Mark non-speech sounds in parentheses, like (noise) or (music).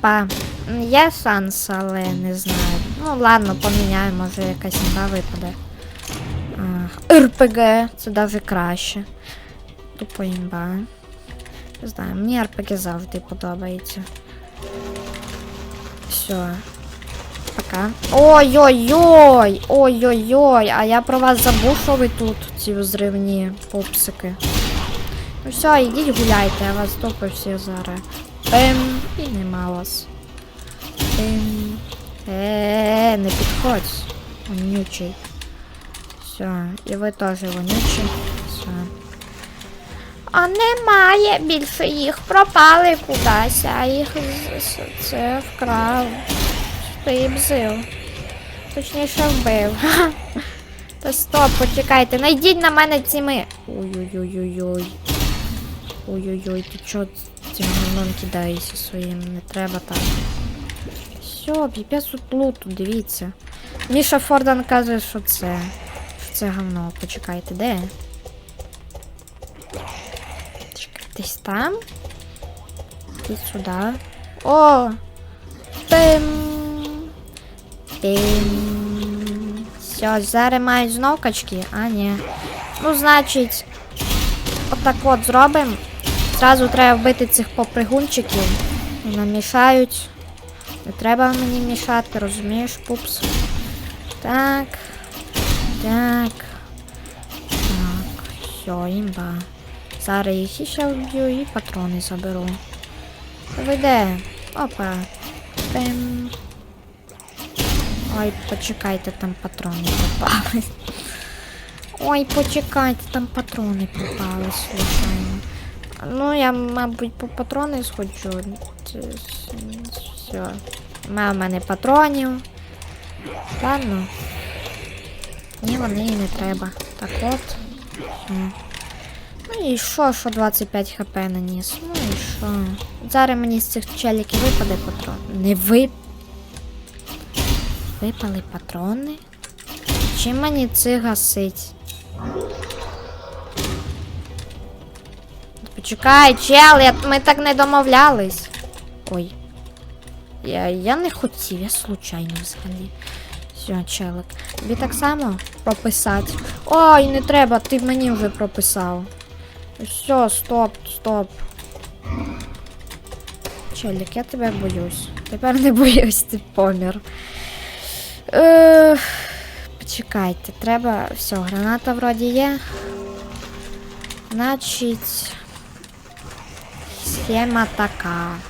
Типа, є шанс, але не знаю. Ну ладно, поміняємо, може якась інда випаде. РПГ, це даже краще. Тупо імба. Не знаю, мені РПГ завжди подобається. Все. Пока. Ой-ой-ой! Ой-ой-ой! А я про вас забув, що ви тут, ці взривні попсики. Ну все, ідіть гуляйте, я вас топаю всіх зараз. Пим, і нема вас. Пим. Е, не підходь. Вонючий. Все, і ви теж вонючий. Все. А немає більше їх пропали кудись, а їх це вкрав. Ти бзив. Точніше вбив. (laughs) Та стоп, почекайте, найдіть на мене цими. Ой-ой-ой-ой-ой. Ой-ой-ой, ти чо цим говном кидаєшся своїм? Не треба так. Все, піпець тут луту, дивіться. Міша Фордан каже, що це. Що це говно. Почекайте, де? Десь там? Ти сюди. О! Пим! Пим! Все, зараз мають знов качки, а ні. Ну, значить, отак от зробимо. Зразу треба вбити цих попригунчиків. Вони Нам мішають. Не треба мені мішати, розумієш, пупс. Так. Так. Так. Все, імба. Зараз їх іще вб'ю і патрони заберу. Ви де? Опа. Пим. Ой, почекайте, там патрони попали. Ой, почекайте, там патрони попали, случайно. Ну, я, мабуть, по патрони сходжу. Все. Нема в мене патронів. Ладно. Ні, вони і не треба. Так от. Ну і що, що 25 хп наніс? Ну і що? Зараз мені з цих челіків випаде патрон. Не ви. Випали патрони? Чим мені це гасить? Почекай, чел, я, ми так не домовлялись. Ой. Я, я не хотів, я случайно взагалі. Все, челик. Тобі так само прописати. Ой, не треба, ти мені вже прописав. Все, стоп, стоп. Челік, я тебе боюсь. Тепер не (laughs) боюсь, ти помір. Е, почекайте, треба. Все, граната вроді є. Значить. しまたか。